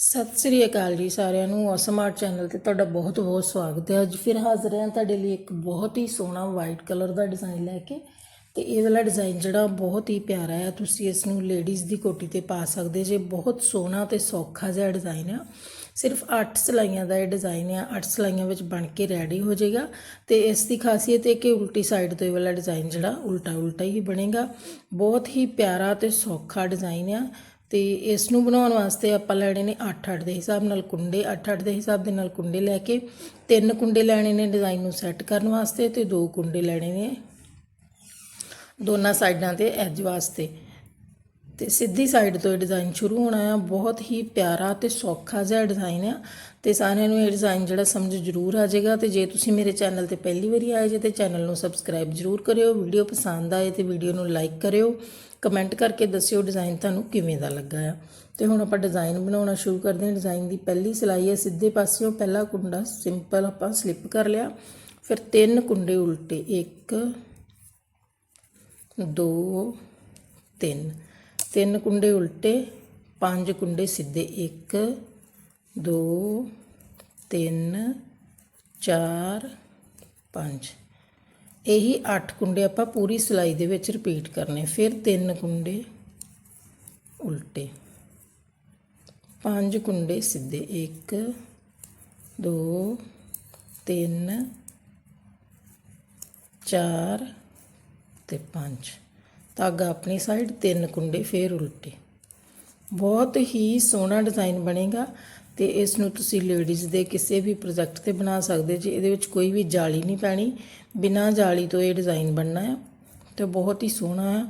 ਸਤਿ ਸ੍ਰੀ ਅਕਾਲ ਜੀ ਸਾਰਿਆਂ ਨੂੰ ਸਮਾਰਟ ਚੈਨਲ ਤੇ ਤੁਹਾਡਾ ਬਹੁਤ ਬਹੁਤ ਸਵਾਗਤ ਹੈ। ਅੱਜ ਫਿਰ ਹਾਜ਼ਰ ਹਾਂ ਤੁਹਾਡੇ ਲਈ ਇੱਕ ਬਹੁਤ ਹੀ ਸੋਹਣਾ ਵਾਈਟ ਕਲਰ ਦਾ ਡਿਜ਼ਾਈਨ ਲੈ ਕੇ ਤੇ ਇਹ ਵਾਲਾ ਡਿਜ਼ਾਈਨ ਜਿਹੜਾ ਬਹੁਤ ਹੀ ਪਿਆਰਾ ਹੈ, ਤੁਸੀਂ ਇਸ ਨੂੰ ਲੇਡੀਜ਼ ਦੀ ਕੋਟੀ ਤੇ ਪਾ ਸਕਦੇ ਜੇ। ਬਹੁਤ ਸੋਹਣਾ ਤੇ ਸੌਖਾ ਜਿਹਾ ਡਿਜ਼ਾਈਨ ਆ। ਸਿਰਫ 8 ਸਲਾਈਆਂ ਦਾ ਇਹ ਡਿਜ਼ਾਈਨ ਆ। 8 ਸਲਾਈਆਂ ਵਿੱਚ ਬਣ ਕੇ ਰੈਡੀ ਹੋ ਜਾਏਗਾ ਤੇ ਇਸ ਦੀ ਖਾਸੀਅਤ ਇਹ ਕਿ ਉਲਟੀ ਸਾਈਡ ਤੋਂ ਇਹ ਵਾਲਾ ਡਿਜ਼ਾਈਨ ਜਿਹੜਾ ਉਲਟਾ ਉਲਟਾ ਹੀ ਬਣੇਗਾ। ਬਹੁਤ ਹੀ ਪਿਆਰਾ ਤੇ ਸੌਖਾ ਡਿਜ਼ਾਈਨ ਆ। ਤੇ ਇਸ ਨੂੰ ਬਣਾਉਣ ਵਾਸਤੇ ਆਪਾਂ ਲੈਣੇ ਨੇ 8-8 ਦੇ ਹਿਸਾਬ ਨਾਲ ਕੁੰਡੇ 8-8 ਦੇ ਹਿਸਾਬ ਦੇ ਨਾਲ ਕੁੰਡੇ ਲੈ ਕੇ ਤਿੰਨ ਕੁੰਡੇ ਲੈਣੇ ਨੇ ਡਿਜ਼ਾਈਨ ਨੂੰ ਸੈੱਟ ਕਰਨ ਵਾਸਤੇ ਤੇ ਦੋ ਕੁੰਡੇ ਲੈਣੇ ਨੇ ਦੋਨਾਂ ਸਾਈਡਾਂ ਤੇ ਐਜ ਵਾਸਤੇ। ਤੇ ਸਿੱਧੀ ਸਾਈਡ ਤੋਂ ਇਹ ਡਿਜ਼ਾਈਨ ਸ਼ੁਰੂ ਹੋਣਾ ਆ। ਬਹੁਤ ਹੀ ਪਿਆਰਾ ਤੇ ਸੌਖਾ ਜਿਹਾ ਡਿਜ਼ਾਈਨ ਆ। ਤੇ ਸਾਰਿਆਂ ਨੂੰ ਇਹ ਡਿਜ਼ਾਈਨ ਜਿਹੜਾ ਸਮਝ ਜ਼ਰੂਰ ਆ ਜਾਏਗਾ। ਤੇ ਜੇ ਤੁਸੀਂ ਮੇਰੇ ਚੈਨਲ ਤੇ ਪਹਿਲੀ ਵਾਰੀ ਆਏ ਜੇ, ਤੇ ਚੈਨਲ ਨੂੰ ਸਬਸਕ੍ਰਾਈਬ ਜ਼ਰੂਰ ਕਰਿਓ। ਵੀਡੀਓ ਪਸੰਦ ਆਏ ਤੇ ਵੀਡੀਓ ਨੂੰ ਲਾਈਕ ਕਰਿਓ। ਕਮੈਂਟ ਕਰਕੇ ਦੱਸਿਓ ਡਿਜ਼ਾਈਨ ਤੁਹਾਨੂੰ ਕਿਵੇਂ ਦਾ ਲੱਗਾ ਆ। ਤੇ ਹੁਣ ਆਪਾਂ ਡਿਜ਼ਾਈਨ ਬਣਾਉਣਾ ਸ਼ੁਰੂ ਕਰਦੇ ਹਾਂ। ਡਿਜ਼ਾਈਨ ਦੀ ਪਹਿਲੀ ਸਿਲਾਈ ਹੈ ਸਿੱਧੇ ਪਾਸਿਓਂ। ਪਹਿਲਾ ਕੁੰਡਾ ਸਿੰਪਲ ਆਪਾਂ ਸਲਿੱਪ ਕਰ ਲਿਆ। ਫਿਰ ਤਿੰਨ ਕੁੰਡੇ ਉਲਟੇ। 1 2 3 ਤਿੰਨ ਕੁੰਡੇ ਉਲਟੇ, ਪੰਜ ਕੁੰਡੇ ਸਿੱਧੇ 1 2 3 4 5 ਇਹੀ 8 ਕੁੰਡੇ ਆਪਾਂ ਪੂਰੀ ਸਿਲਾਈ ਦੇ ਵਿੱਚ ਰਿਪੀਟ ਕਰਨੇ ਫਿਰ ਤਿੰਨ ਕੁੰਡੇ ਉਲਟੇ, ਪੰਜ ਕੁੰਡੇ ਸਿੱਧੇ 1 2 3 4 ਤੇ 5 ਧਾਗਾ ਆਪਣੀ ਸਾਈਡ ਤਿੰਨ ਕੁੰਡੇ ਫੇਰ ਉਲਟੇ। ਬਹੁਤ ਹੀ ਸੋਹਣਾ ਡਿਜ਼ਾਈਨ ਬਣੇਗਾ ਤੇ ਇਸ ਨੂੰ ਤੁਸੀਂ ਲੇਡੀਜ਼ ਦੇ ਕਿਸੇ ਵੀ ਪ੍ਰੋਜੈਕਟ ਤੇ ਬਣਾ ਸਕਦੇ ਜੀ, ਇਹਦੇ ਵਿੱਚ ਕੋਈ ਵੀ ਜਾਲੀ ਨਹੀਂ ਪੈਣੀ। ਬਿਨਾਂ ਜਾਲੀ ਤੋਂ ਇਹ ਡਿਜ਼ਾਈਨ ਬਣਨਾ ਹੈ ਤੇ ਬਹੁਤ ਹੀ ਸੋਹਣਾ ਹੈ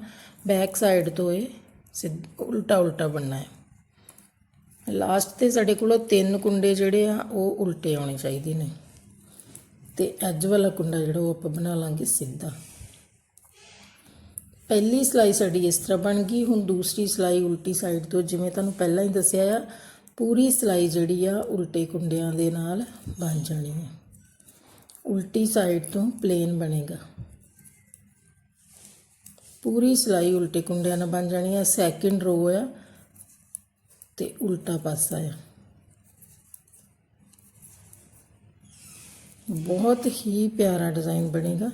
ਬੈਕ ਸਾਈਡ ਤੋਂ ਇਹ ਸਿੱਧ ਉਲਟਾ ਉਲਟਾ ਬਣਨਾ ਹੈ ਲਾਸਟ ਤੇ ਸਾਡੇ ਕੋਲ ਤਿੰਨ ਕੁੰਡੇ ਜਿਹੜੇ ਆ, ਉਹ ਉਲਟੇ ਆਉਣੇ ਚਾਹੀਦੇ ਨੇ। ਤੇ ਐਜ ਵਾਲਾ ਕੁੰਡਾ ਜਿਹੜਾ ਉਹ ਆਪਾਂ ਬਣਾ ਲਾਂਗੇ ਸਿੱਧਾ। ਪਹਿਲੀ ਸਲਾਈ ਸਾਡੀ ਇਸ ਤਰ੍ਹਾਂ ਬਣ ਗਈ, ਹੁਣ ਦੂਸਰੀ ਸਲਾਈ ਉਲਟੀ ਸਾਈਡ ਤੋਂ, ਜਿਵੇਂ ਤੁਹਾਨੂੰ ਪਹਿਲਾਂ ਹੀ ਦੱਸਿਆ ਆ, ਪੂਰੀ ਸਲਾਈ ਜਿਹੜੀ ਆ ਉਲਟੇ ਕੁੰਡਿਆਂ ਦੇ ਨਾਲ ਬਣ ਜਾਣੀ ਹੈ ਉਲਟੀ ਸਾਈਡ ਤੋਂ ਪਲੇਨ ਬਣੇਗਾ। ਪੂਰੀ ਸਲਾਈ ਉਲਟੇ ਕੁੰਡਿਆਂ ਨਾਲ ਬਣ ਜਾਣੀ ਹੈ ਸੈਕਿੰਡ ਰੋ ਆ ਤੇ ਉਲਟਾ ਪਾਸਾ ਆ। ਬਹੁਤ ਹੀ ਪਿਆਰਾ ਡਿਜ਼ਾਈਨ ਬਣੇਗਾ।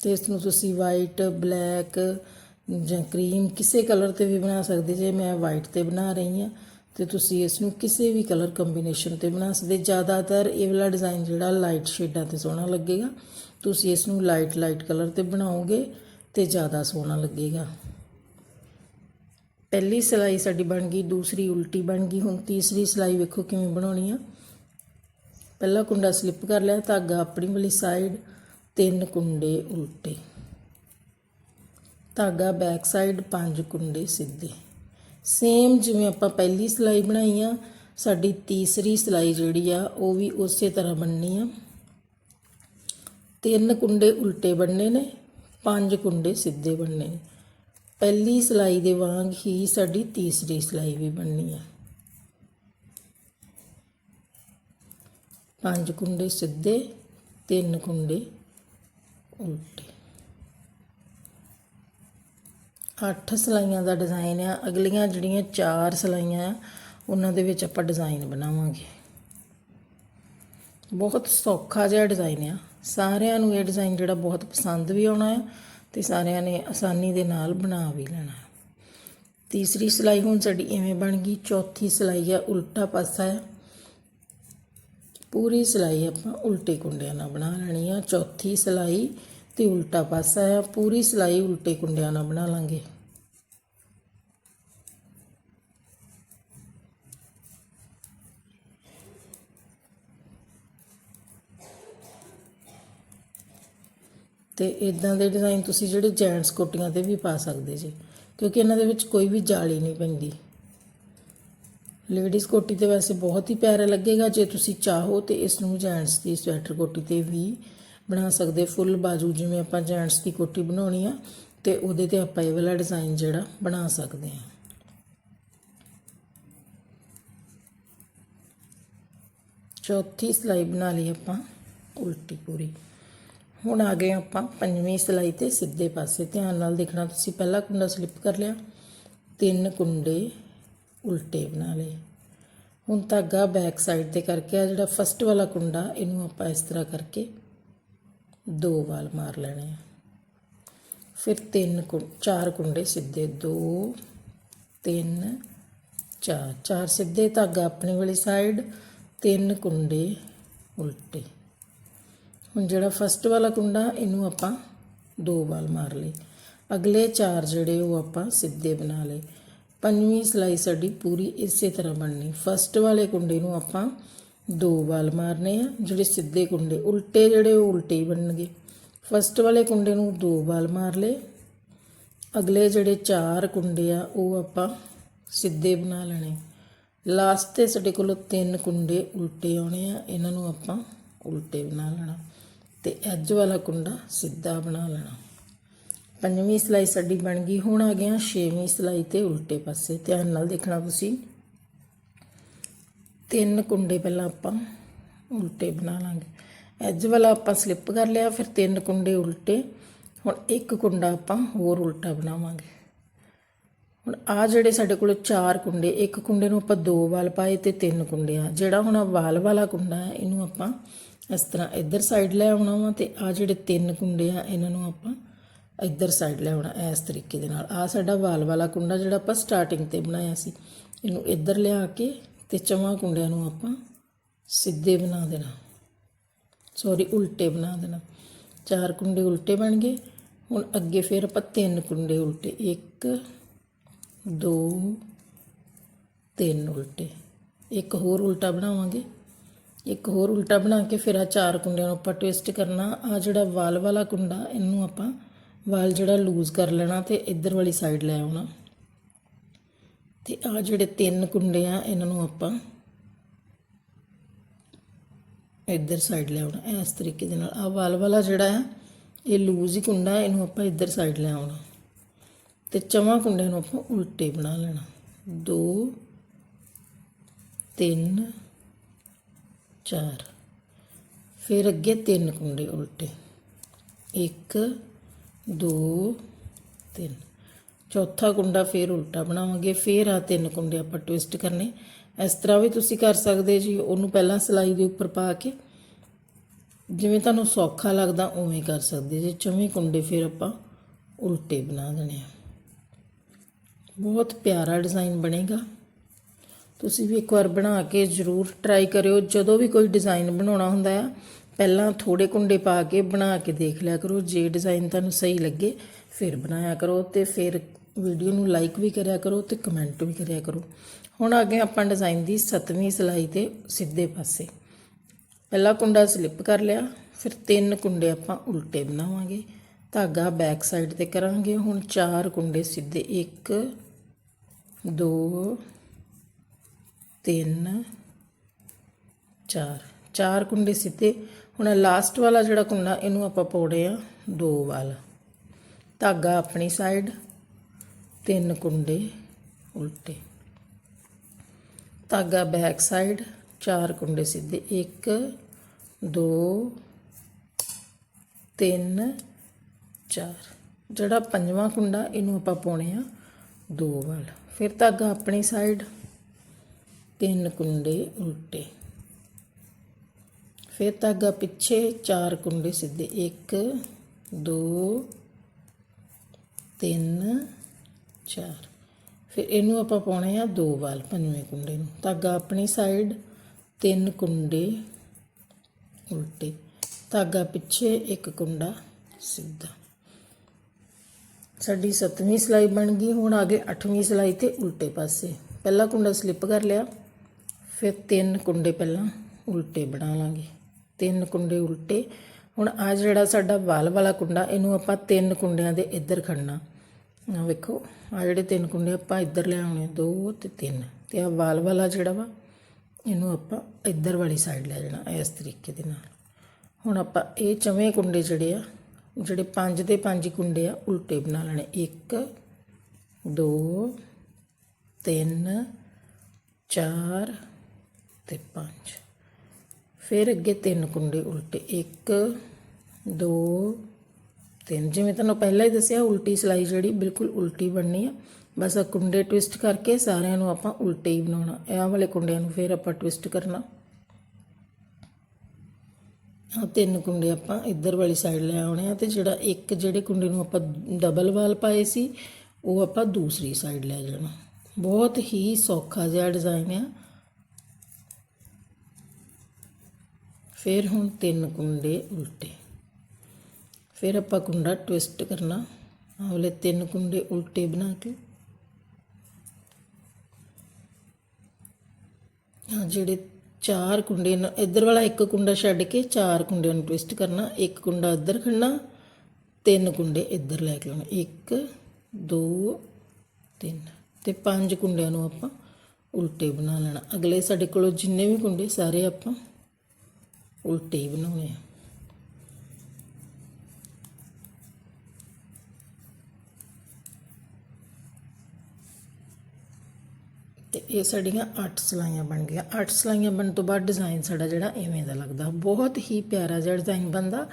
ਤੇ ਇਸ ਨੂੰ ਤੁਸੀਂ ਵਾਈਟ ਬਲੈਕ ਜਾਂ ਕਰੀਮ ਕਿਸੇ ਕਲਰ ਤੇ ਵੀ ਬਣਾ ਸਕਦੇ ਜੇ ਮੈਂ ਵਾਈਟ ਤੇ ਬਣਾ ਰਹੀ ਹਾਂ, ਤੇ ਤੁਸੀਂ ਇਸ ਨੂੰ ਕਿਸੇ ਵੀ ਕਲਰ ਕੰਬੀਨੇਸ਼ਨ ਤੇ ਬਣਾ ਸਕਦੇ। ਜ਼ਿਆਦਾਤਰ ਇਹ ਵਾਲਾ ਡਿਜ਼ਾਈਨ ਜਿਹੜਾ ਲਾਈਟ ਸ਼ੇਡਾਂ ਤੇ ਸੋਹਣਾ ਲੱਗੇਗਾ। ਤੁਸੀਂ ਇਸ ਨੂੰ ਲਾਈਟ ਲਾਈਟ ਕਲਰ ਤੇ ਬਣਾਓਗੇ ਤੇ ਜ਼ਿਆਦਾ ਸੋਹਣਾ ਲੱਗੇਗਾ। ਪਹਿਲੀ ਸਿਲਾਈ ਸਾਡੀ ਬਣ ਗਈ, ਦੂਸਰੀ ਉਲਟੀ ਬਣ ਗਈ, ਹੁਣ ਤੀਸਰੀ ਸਿਲਾਈ ਵੇਖੋ ਕਿਵੇਂ ਬਣਾਉਣੀ ਆ। ਪਹਿਲਾ ਕੁੰਡਾ ਸਲਿੱਪ ਕਰ ਲਿਆ, ਧਾਗਾ ਆਪਣੀ ਵਾਲੀ ਸਾਈਡ ਤਿੰਨ ਕੁੰਡੇ ਉਲਟੇ। ਧਾਗਾ ਬੈਕ ਸਾਈਡ ਪੰਜ ਕੁੰਡੇ ਸਿੱਧੇ। ਸੇਮ ਜਿਵੇਂ ਆਪਾਂ ਪਹਿਲੀ ਸਿਲਾਈ ਬਣਾਈ ਆ, ਸਾਡੀ ਤੀਸਰੀ ਸਿਲਾਈ ਜਿਹੜੀ ਆ, ਉਹ ਵੀ ਉਸੇ ਤਰ੍ਹਾਂ ਬਣਨੀ ਆ। ਤਿੰਨ ਕੁੰਡੇ ਉਲਟੇ ਬਣਨੇ ਨੇ, ਪੰਜ ਕੁੰਡੇ ਸਿੱਧੇ ਬਣਨੇ ਨੇ। ਪਹਿਲੀ ਸਿਲਾਈ ਦੇ ਵਾਂਗ ਹੀ ਸਾਡੀ ਤੀਸਰੀ ਸਿਲਾਈ ਵੀ ਬਣਨੀ ਆ। ਪੰਜ ਕੁੰਡੇ ਸਿੱਧੇ, ਤਿੰਨ ਕੁੰਡੇ ਉਲਟੀ ਅੱਠ ਸਲਾਈਆਂ ਦਾ ਡਿਜ਼ਾਈਨ ਆ। ਅਗਲੀਆਂ ਜਿਹੜੀਆਂ ਚਾਰ ਸਲਾਈਆਂ ਆ, ਉਹਨਾਂ ਦੇ ਵਿੱਚ ਆਪਾਂ ਡਿਜ਼ਾਈਨ ਬਣਾਵਾਂਗੇ। ਬਹੁਤ ਸੌਖਾ ਜਿਹਾ ਡਿਜ਼ਾਈਨ ਆ। ਸਾਰਿਆਂ ਨੂੰ ਇਹ ਡਿਜ਼ਾਈਨ ਜਿਹੜਾ ਬਹੁਤ ਪਸੰਦ ਵੀ ਆਉਣਾ ਹੈ ਤੇ ਸਾਰਿਆਂ ਨੇ ਆਸਾਨੀ ਦੇ ਨਾਲ ਬਣਾ ਵੀ ਲੈਣਾ। ਤੀਸਰੀ ਸਿਲਾਈ ਹੁਣ ਸਾਡੀ ਐਵੇਂ ਬਣ ਗਈ। ਚੌਥੀ ਸਿਲਾਈ ਆ, ਉਲਟਾ ਪਾਸਾ ਆ। ਪੂਰੀ ਸਿਲਾਈ ਆਪਾਂ ਉਲਟੇ ਕੁੰਡਿਆਂ ਨਾਲ ਬਣਾ ਲੈਣੀ ਆ। ਚੌਥੀ ਸਿਲਾਈ ਤੇ ਉਲਟਾ ਪਾਸਾ ਆ ਪੂਰੀ ਸਿਲਾਈ ਉਲਟੇ ਕੁੰਡਿਆਂ ਨਾਲ ਬਣਾ ਲਾਂਗੇ। ਤੇ ਇਦਾਂ ਦੇ ਡਿਜ਼ਾਈਨ ਤੁਸੀਂ ਜਿਹੜੇ ਜੈਂਟਸ ਕੋਟੀਆਂ ਤੇ ਵੀ ਪਾ ਸਕਦੇ ਜੀ, ਕਿਉਂਕਿ ਇਹਨਾਂ ਦੇ ਵਿੱਚ ਕੋਈ ਵੀ ਜਾਲੀ ਨਹੀਂ ਪੈਂਦੀ। ਲੇਡੀਜ਼ ਕੋਟੀ ਤੇ ਵੈਸੇ ਬਹੁਤ ਹੀ ਪਿਆਰਾ ਲੱਗੇਗਾ। ਜੇ ਤੁਸੀਂ ਚਾਹੋ ਤੇ ਇਸ ਨੂੰ ਜੈਂਟਸ ਦੀ ਸਵੈਟਰ ਕੋਟੀ ਤੇ ਵੀ ਬਣਾ ਸਕਦੇ ਫੁੱਲ ਬਾਜੂ ਜਿਵੇਂ ਆਪਾਂ ਜੈਂਟਸ ਦੀ ਕੋਟੀ ਬਣਾਉਣੀ ਆ, ਤੇ ਉਹਦੇ ਤੇ ਆਪਾਂ ਇਹ ਵਾਲਾ ਡਿਜ਼ਾਈਨ ਜਿਹੜਾ ਬਣਾ ਸਕਦੇ ਹਾਂ ਚੌਥੀ ਸਿਲਾਈ ਬਣਾ ਲਈ ਆਪਾਂ, ਉਲਟੀ ਪੂਰੀ। ਹੁਣ ਆ ਗਏ ਆਪਾਂ ਪੰਜਵੀਂ ਸਿਲਾਈ ਤੇ ਸਿੱਧੇ ਪਾਸੇ। ਧਿਆਨ ਨਾਲ ਦੇਖਣਾ, ਤੁਸੀਂ ਪਹਿਲਾ ਕੁੰਡਾ ਸਲਿੱਪ ਕਰ ਲਿਆ, ਤਿੰਨ ਕੁੰਡੇ ਉਲਟੇ ਬਣਾ ਲਏ। ਹੁਣ ਧਾਗਾ ਬੈਕ ਸਾਈਡ ਤੇ ਕਰਕੇ ਆ ਜਿਹੜਾ ਫਸਟ ਵਾਲਾ ਕੁੰਡਾ, ਇਹਨੂੰ ਆਪਾਂ ਇਸ ਤਰ੍ਹਾਂ ਕਰਕੇ ਦੋ ਵਾਲ ਮਾਰ ਲੈਣੇ ਆ। ਫਿਰ ਤਿੰਨ ਕੁ, ਚਾਰ ਕੁੰਡੇ ਸਿੱਧੇ 2 3 ਚਾਰ। ਚਾਰ ਸਿੱਧੇ ਧਾਗਾ ਆਪਣੇ ਵਾਲੀ ਸਾਈਡ ਤਿੰਨ ਕੁੰਡੇ ਉਲਟੇ। ਹੁਣ ਜਿਹੜਾ ਫਸਟ ਵਾਲਾ ਕੁੰਡਾ, ਇਹਨੂੰ ਆਪਾਂ ਦੋ ਵਾਲ ਮਾਰ ਲਈ ਅਗਲੇ ਚਾਰ ਜਿਹੜੇ ਉਹ ਆਪਾਂ ਸਿੱਧੇ ਬਣਾ ਲਏ। ਪੰਜਵੀਂ ਸਲਾਈ ਸਾਡੀ ਪੂਰੀ ਇਸੇ ਤਰ੍ਹਾਂ ਬਣਨੀ। ਫਸਟ ਵਾਲੇ ਕੁੰਡੇ ਨੂੰ ਆਪਾਂ ਦੋ ਵਾਲ ਮਾਰਨੇ ਆ, ਜਿਹੜੇ ਸਿੱਧੇ ਕੁੰਡੇ, ਉਲਟੇ ਜਿਹੜੇ ਉਹ ਉਲਟੇ ਹੀ ਬਣਨਗੇ। ਫਸਟ ਵਾਲੇ ਕੁੰਡੇ ਨੂੰ ਦੋ ਵਾਲ ਮਾਰ ਲਏ। ਅਗਲੇ ਜਿਹੜੇ ਚਾਰ ਕੁੰਡੇ ਆ, ਉਹ ਆਪਾਂ ਸਿੱਧੇ ਬਣਾ ਲੈਣੇ। ਲਾਸਟ ਤੇ ਸਾਡੇ ਕੋਲ ਤਿੰਨ ਕੁੰਡੇ ਉਲਟੇ ਆਉਣੇ ਆ, ਇਹਨਾਂ ਨੂੰ ਆਪਾਂ ਉਲਟੇ ਬਣਾ ਲੈਣਾ ਤੇ ਐਜ ਵਾਲਾ ਕੁੰਡਾ ਸਿੱਧਾ ਬਣਾ ਲੈਣਾ। ਪੰਜਵੀਂ ਸਲਾਈ ਸਾਡੀ ਬਣ ਗਈ, ਹੁਣ ਆ ਗਿਆ ਛੇਵੀਂ ਸਲਾਈ ਤੇ ਉਲਟੇ ਪਾਸੇ। ਧਿਆਨ ਨਾਲ ਦੇਖਣਾ ਤੁਸੀਂ। ਤਿੰਨ ਕੁੰਡੇ ਪਹਿਲਾਂ ਆਪਾਂ ਉਲਟੇ ਬਣਾ ਲਾਂਗੇ। ਐਜ ਵਾਲਾ ਆਪਾਂ ਸਲਿੱਪ ਕਰ ਲਿਆ, ਫਿਰ ਤਿੰਨ ਕੁੰਡੇ ਉਲਟੇ। ਹੁਣ ਇੱਕ ਕੁੰਡਾ ਆਪਾਂ ਹੋਰ ਉਲਟਾ ਬਣਾਵਾਂਗੇ। ਹੁਣ ਆ ਜਿਹੜੇ ਸਾਡੇ ਕੋਲ ਚਾਰ ਕੁੰਡੇ, ਇੱਕ ਕੁੰਡੇ ਨੂੰ ਆਪਾਂ ਦੋ ਵਾਲ ਪਾਏ ਤੇ ਤਿੰਨ ਕੁੰਡੇ ਆ। ਜਿਹੜਾ ਹੁਣ ਵਾਲ ਵਾਲਾ ਕੁੰਡਾ ਹੈ, ਇਹਨੂੰ ਆਪਾਂ ਇਸ ਤਰ੍ਹਾਂ ਇੱਧਰ ਸਾਈਡ ਲੈ ਆਉਣਾ ਵਾ ਤੇ ਆ ਜਿਹੜੇ ਤਿੰਨ ਕੁੰਡੇ ਆ, ਇਹਨਾਂ ਨੂੰ ਆਪਾਂ ਇੱਧਰ ਸਾਈਡ ਲੈ ਆਉਣਾ ਇਸ ਤਰੀਕੇ ਦੇ ਨਾਲ। ਆ ਸਾਡਾ ਵਾਲ ਵਾਲਾ ਕੁੰਡਾ ਜਿਹੜਾ ਆਪਾਂ ਸਟਾਰਟਿੰਗ ਤੇ ਬਣਾਇਆ ਸੀ, ਇਹਨੂੰ ਇੱਧਰ ਲਿਆ ਕੇ ਤੇ ਚਵਾਂ ਕੁੰਡਿਆਂ ਨੂੰ ਆਪਾਂ ਸਿੱਧੇ ਬਣਾ ਦੇਣਾ। ਸੌਰੀ ਉਲਟੇ ਬਣਾ ਦੇਣਾ। ਚਾਰ ਕੁੰਡੇ ਉਲਟੇ ਬਣ ਗਏ। ਹੁਣ ਅੱਗੇ ਫਿਰ ਆਪਾਂ ਤਿੰਨ ਕੁੰਡੇ ਉਲਟੇ। ਇੱਕ, ਦੋ, ਤਿੰਨ ਉਲਟੇ। ਇੱਕ ਹੋਰ ਉਲਟਾ ਬਣਾਵਾਂਗੇ। ਇੱਕ ਹੋਰ ਉਲਟਾ ਬਣਾ ਕੇ ਫਿਰ ਆ ਚਾਰ ਕੁੰਡਿਆਂ ਨੂੰ ਆਪਾਂ ਟਵਿਸਟ ਕਰਨਾ। ਆ ਜਿਹੜਾ ਵਾਲ ਵਾਲਾ ਕੁੰਡਾ, ਇਹਨੂੰ ਆਪਾਂ ਵਾਲ ਜਿਹੜਾ ਲੂਜ਼ ਕਰ ਲੈਣਾ ਤੇ ਇੱਧਰ ਵਾਲੀ ਸਾਈਡ ਲੈ ਆਉਣਾ। ਤੇ ਆ ਜਿਹੜੇ ਤਿੰਨ ਕੁੰਡੇ ਆ ਇਹਨਾਂ ਨੂੰ ਆਪਾਂ ਇੱਧਰ ਸਾਈਡ ਲਿਆਉਣਾ ਇਸ ਤਰੀਕੇ ਦੇ ਨਾਲ। ਆ ਵਾਲ ਵਾਲਾ ਜਿਹੜਾ ਆ ਇਹ ਲੂਜ਼ ਹੀ ਕੁੰਡਾ ਹੈ, ਇਹਨੂੰ ਆਪਾਂ ਇੱਧਰ ਸਾਈਡ ਲੈ ਆਉਣਾ। ਤੇ ਚਵਾਂ ਕੁੰਡਿਆਂ ਨੂੰ ਆਪਾਂ ਉਲਟੇ ਬਣਾ ਲੈਣਾ। 2 3 4 ਫਿਰ ਅੱਗੇ ਤਿੰਨ ਕੁੰਡੇ ਉਲਟੇ। 1 2 3 ਚੌਥਾ ਕੁੰਡਾ ਫੇਰ ਉਲਟਾ ਬਣਾਵਾਂਗੇ, ਫੇਰ ਆ ਤਿੰਨ ਕੁੰਡੇ ਆਪਾਂ ਟਵਿਸਟ ਕਰਨੇ। ਇਸ ਤਰ੍ਹਾਂ ਵੀ ਤੁਸੀਂ ਕਰ ਸਕਦੇ ਜੀ, ਉਹਨੂੰ ਪਹਿਲਾਂ ਸਲਾਈ ਦੇ ਉੱਪਰ ਪਾ ਕੇ। ਜਿਵੇਂ ਤੁਹਾਨੂੰ ਸੌਖਾ ਲੱਗਦਾ, ਉਵੇਂ ਕਰ ਸਕਦੇ ਜੀ। ਚਵੇਂ ਕੁੰਡੇ ਫਿਰ ਆਪਾਂ ਉਲਟੇ ਬਣਾ ਦੇਣੇ ਆ। ਬਹੁਤ ਪਿਆਰਾ ਡਿਜ਼ਾਈਨ ਬਣੇਗਾ। ਤੁਸੀਂ ਵੀ ਇੱਕ ਵਾਰ ਬਣਾ ਕੇ ਜ਼ਰੂਰ ਟਰਾਈ ਕਰਿਓ। ਜਦੋਂ ਵੀ ਕੋਈ ਡਿਜ਼ਾਈਨ ਬਣਾਉਣਾ ਹੁੰਦਾ ਆ, ਪਹਿਲਾਂ ਥੋੜੇ ਕੁੰਡੇ ਪਾ ਕੇ ਬਣਾ ਕੇ ਦੇਖ ਲਿਆ ਕਰੋ। ਜੇ ਡਿਜ਼ਾਈਨ ਤੁਹਾਨੂੰ ਸਹੀ ਲੱਗੇ, ਫਿਰ ਬਣਾਇਆ ਕਰੋ ਤੇ ਫਿਰ ਵੀਡੀਓ ਨੂੰ ਲਾਈਕ ਵੀ ਕਰਿਆ ਕਰੋ ਤੇ ਕਮੈਂਟ ਵੀ ਕਰਿਆ ਕਰੋ। ਹੁਣ ਅੱਗੇ ਆਪਾਂ ਡਿਜ਼ਾਈਨ ਦੀ 7ਵੀਂ ਸਿਲਾਈ ਤੇ ਸਿੱਧੇ ਪਾਸੇ। ਪਹਿਲਾ ਕੁੰਡਾ ਸਲਿੱਪ ਕਰ ਲਿਆ, ਫਿਰ ਤਿੰਨ ਕੁੰਡੇ ਆਪਾਂ ਉਲਟੇ ਬਣਾਵਾਂਗੇ। ਧਾਗਾ ਬੈਕ ਸਾਈਡ ਤੇ ਕਰਾਂਗੇ, ਹੁਣ ਚਾਰ ਕੁੰਡੇ ਸਿੱਧੇ 1 2 3 4 ਚਾਰ ਕੁੰਡੇ ਸਿੱਧੇ। ਹੁਣ ਲਾਸਟ ਵਾਲਾ ਜਿਹੜਾ ਕੁੰਡਾ, ਇਹਨੂੰ ਆਪਾਂ ਪਾਉਣੇ ਆ, ਦੋ ਵਾਲ। ਧਾਗਾ ਆਪਣੀ ਸਾਈਡ ਤਿੰਨ ਕੁੰਡੇ ਉਲਟੇ। ਧਾਗਾ ਬੈਕ ਸਾਈਡ ਚਾਰ ਕੁੰਡੇ ਸਿੱਧੇ। 1 2 3 4 ਜਿਹੜਾ ਪੰਜਵਾਂ ਕੁੰਡਾ ਇਹਨੂੰ ਆਪਾਂ ਪਾਉਣੇ ਆ ਦੋ ਵਾਲ ਫਿਰ ਧਾਗਾ ਆਪਣੀ ਸਾਈਡ ਤਿੰਨ ਕੁੰਡੇ ਉਲਟੇ। ਫਿਰ ਧਾਗਾ ਪਿੱਛੇ ਚਾਰ ਕੁੰਡੇ ਸਿੱਧੇ। 1 2 3 4 ਫਿਰ ਇਹਨੂੰ ਆਪਾਂ ਪਾਉਣੇ ਆ ਦੋ ਵਾਲ ਪੰਜਵੇਂ ਕੁੰਡੇ ਨੂੰ। ਧਾਗਾ ਆਪਣੀ ਸਾਈਡ ਤਿੰਨ ਕੁੰਡੇ ਉਲਟੇ। ਧਾਗਾ ਪਿੱਛੇ ਇੱਕ ਕੁੰਡਾ ਸਿੱਧਾ। ਸਾਡੀ 7ਵੀਂ ਸਲਾਈ ਬਣ ਗਈ, ਹੁਣ ਆਗੇ 8ਵੀਂ ਸਲਾਈ ਤੇ ਉਲਟੇ ਪਾਸੇ। ਪਹਿਲਾ ਕੁੰਡਾ ਸਲਿੱਪ ਕਰ ਲਿਆ, ਫਿਰ ਤਿੰਨ ਕੁੰਡੇ ਪਹਿਲਾਂ ਉਲਟੇ ਬਣਾ ਲਾਂਗੇ। ਤਿੰਨ ਕੁੰਡੇ ਉਲਟੇ। ਹੁਣ ਆ ਜਿਹੜਾ ਸਾਡਾ ਵਾਲ ਵਾਲਾ ਕੁੰਡਾ, ਇਹਨੂੰ ਆਪਾਂ ਤਿੰਨ ਕੁੰਡਿਆਂ ਦੇ ਇੱਧਰ ਖੜਨਾ। ਆ ਵੇਖੋ ਆ ਜਿਹੜੇ ਤਿੰਨ ਕੁੰਡੇ ਆਪਾਂ ਇੱਧਰ ਲਿਆਉਣੇ ਦੋ ਤੇ ਤਿੰਨ। ਤੇ ਆ ਵਾਲ ਵਾਲਾ ਜਿਹੜਾ ਵਾ, ਇਹਨੂੰ ਆਪਾਂ ਇੱਧਰ ਵਾਲੀ ਸਾਈਡ ਲੈ ਜਾਣਾ ਇਸ ਤਰੀਕੇ ਦੇ ਨਾਲ। ਹੁਣ ਆਪਾਂ ਇਹ ਚਵੇਂ ਕੁੰਡੇ ਜਿਹੜੇ ਆ, ਜਿਹੜੇ ਪੰਜ ਦੇ ਪੰਜ ਕੁੰਡੇ ਆ, ਉਲਟੇ ਬਣਾ ਲੈਣੇ। 1 2 3 4 ਤੇ 5 ਫਿਰ ਅੱਗੇ ਤਿੰਨ ਕੁੰਡੇ ਉਲਟੇ। 1 2 ਤਿੰਨ। ਜਿਵੇਂ ਤੁਹਾਨੂੰ ਪਹਿਲਾਂ ਹੀ ਦੱਸਿਆ, ਉਲਟੀ ਸਿਲਾਈ ਜਿਹੜੀ ਬਿਲਕੁਲ ਉਲਟੀ ਬਣਨੀ ਆ। ਬਸ ਆ ਕੁੰਡੇ ਟਵਿਸਟ ਕਰਕੇ ਸਾਰਿਆਂ ਨੂੰ ਆਪਾਂ ਉਲਟੇ ਹੀ ਬਣਾਉਣਾ। ਇਹ ਵਾਲੇ ਕੁੰਡਿਆਂ ਨੂੰ ਫਿਰ ਆਪਾਂ ਟਵਿਸਟ ਕਰਨਾ। ਆ ਤਿੰਨ ਕੁੰਡੇ ਆਪਾਂ ਇੱਧਰ ਵਾਲੀ ਸਾਈਡ ਲੈ ਆਉਣੇ ਆ ਤੇ ਜਿਹੜਾ ਇੱਕ ਜਿਹੜੇ ਕੁੰਡੇ ਨੂੰ ਆਪਾਂ ਡਬਲ ਵਾਲ ਪਾਏ ਸੀ, ਉਹ ਆਪਾਂ ਦੂਸਰੀ ਸਾਈਡ ਲੈ ਜਾਣਾ। ਬਹੁਤ ਹੀ ਸੌਖਾ ਜਿਹਾ ਡਿਜ਼ਾਈਨ ਆ। ਫਿਰ ਹੁਣ ਤਿੰਨ ਕੁੰਡੇ ਉਲਟੇ। ਫਿਰ ਆਪਾਂ ਕੁੰਡਾ ਟਵਿਸਟ ਕਰਨਾ। ਆਹ ਤਿੰਨ ਕੁੰਡੇ ਉਲਟੇ ਬਣਾ ਕੇ। ਆ ਜਿਹੜੇ ਚਾਰ ਕੁੰਡੇ ਨ- ਇੱਧਰ ਵਾਲਾ ਇੱਕ ਕੁੰਡਾ ਛੱਡ ਕੇ ਚਾਰ ਕੁੰਡਿਆਂ ਨੂੰ ਟਵਿਸਟ ਕਰਨਾ। ਇੱਕ ਕੁੰਡਾ ਇੱਧਰ ਖੜਨਾ ਤਿੰਨ ਕੁੰਡੇ ਇੱਧਰ ਲੈ ਕੇ ਆਉਣੇ। ਇੱਕ, ਦੋ, ਤਿੰਨ। ਤੇ ਪੰਜ ਕੁੰਡਿਆਂ ਨੂੰ ਆਪਾਂ ਉਲਟੇ ਬਣਾ ਲੈਣਾ। ਅਗਲੇ ਸਾਡੇ ਕੋਲੋਂ ਜਿੰਨੇ ਵੀ ਕੁੰਡੇ, ਸਾਰੇ ਆਪਾਂ ਉਲਟੇ ਹੀ ਬਣਾਉਣੇ ਆ ਤੇ ਇਹ ਸਾਡੀਆਂ 8 ਸਲਾਈਆਂ ਬਣ ਗਈਆਂ। 8 ਸਲਾਈਆਂ ਬਣਨ ਤੋਂ ਬਾਅਦ ਡਿਜ਼ਾਈਨ ਸਾਡਾ ਜਿਹੜਾ ਐਵੇਂ ਦਾ ਲੱਗਦਾ। ਬਹੁਤ ਹੀ ਪਿਆਰਾ ਜਿਹਾ ਡਿਜ਼ਾਈਨ ਬਣਦਾ।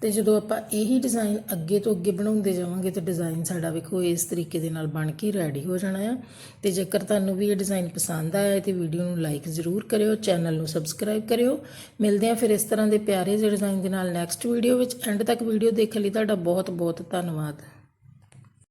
ਤੇ ਜਦੋਂ ਆਪਾਂ ਇਹੀ ਡਿਜ਼ਾਈਨ ਅੱਗੇ ਤੋਂ ਅੱਗੇ ਬਣਾਉਂਦੇ ਜਾਵਾਂਗੇ ਤੇ ਡਿਜ਼ਾਈਨ ਸਾਡਾ ਵੇਖੋ ਇਸ ਤਰੀਕੇ ਦੇ ਨਾਲ ਬਣ ਕੇ ਰੈਡੀ ਹੋ ਜਾਣਾ ਆ। ਤੇ ਜੇਕਰ ਤੁਹਾਨੂੰ ਵੀ ਇਹ ਡਿਜ਼ਾਈਨ ਪਸੰਦ ਆਇਆ ਤੇ ਵੀਡੀਓ ਨੂੰ ਲਾਈਕ ਜ਼ਰੂਰ ਕਰਿਓ ਚੈਨਲ ਨੂੰ ਸਬਸਕ੍ਰਾਈਬ ਕਰਿਓ। ਮਿਲਦੇ ਆ ਫਿਰ ਇਸ ਤਰ੍ਹਾਂ ਦੇ ਪਿਆਰੇ ਜਿਹੇ ਡਿਜ਼ਾਈਨ ਦੇ ਨਾਲ ਨੈਕਸਟ ਵੀਡੀਓ ਵਿੱਚ। ਐਂਡ ਤੱਕ ਵੀਡੀਓ ਦੇਖਣ ਲਈ ਤੁਹਾਡਾ ਬਹੁਤ ਬਹੁਤ ਧੰਨਵਾਦ।